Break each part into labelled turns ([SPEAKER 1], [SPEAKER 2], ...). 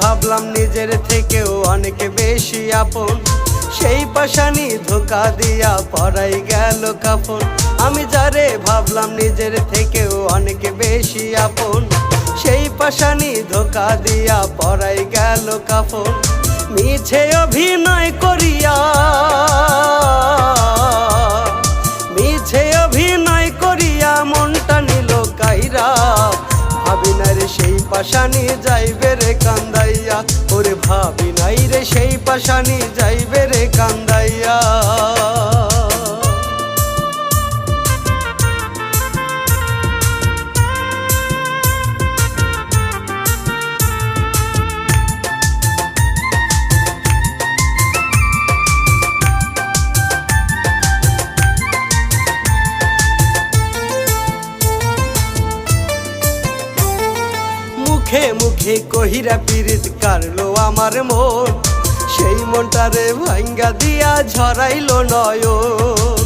[SPEAKER 1] ভাবলাম নিজের থেকেও অনেক বেশি আপন, সেই পাশানি ধোকা দিয়া পরাই গেল কাপন আমি যারে ভাবলাম নিজের থেকেও অনেক বেশি আপন, সেই পাশানি ধোকা দিয়া পরাই গেল কাপন মিছে অভিনয় করিয়া পাশানি যাইবে রে কান্দাইয়া। ওরে ভাবি নাই রে সেই পাশানি যাইবে রে কান্দাইয়া। মুখে মুখে কহিরা পীড়িত কারলো আমার মন। সেই মনটারে ভাঙ্গা দিয়া ঝরাইল নয়ন।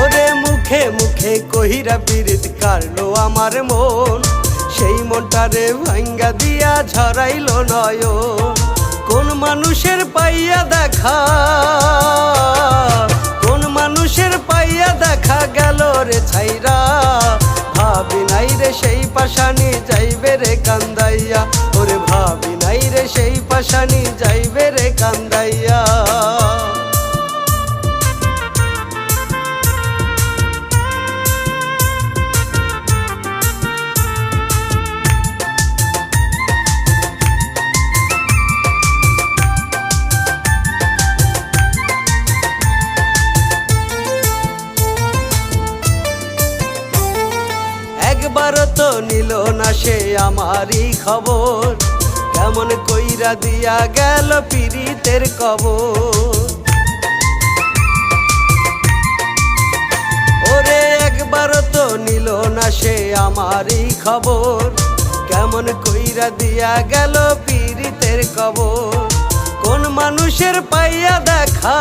[SPEAKER 1] ওরে মুখে মুখে কহিরা পীড়িত কারলো আমার মন। সেই মনটারে ভাঙ্গা দিয়া ঝরাইল নয়ন। কোন মানুষের পাইয়া দেখা, কোন মানুষের পাইয়া দেখা গেল রে ছাইরা। ভাবি নাই রে সেই পাশানি যাইবে রে কান্দাইয়া। ওরে ভাবি নাই রে সেই পাশানি যাইবে রে কান্দাইয়া। নিল না সে আমারই খবর। কেমন কইরা দিয়া গেল পীড়িতের কবর। ওরে একবার তো নিল না সে আমারই খবর। কেমন কইরা দিয়া গেল পীড়িতের কবর। কোন মানুষের পাইয়া দেখা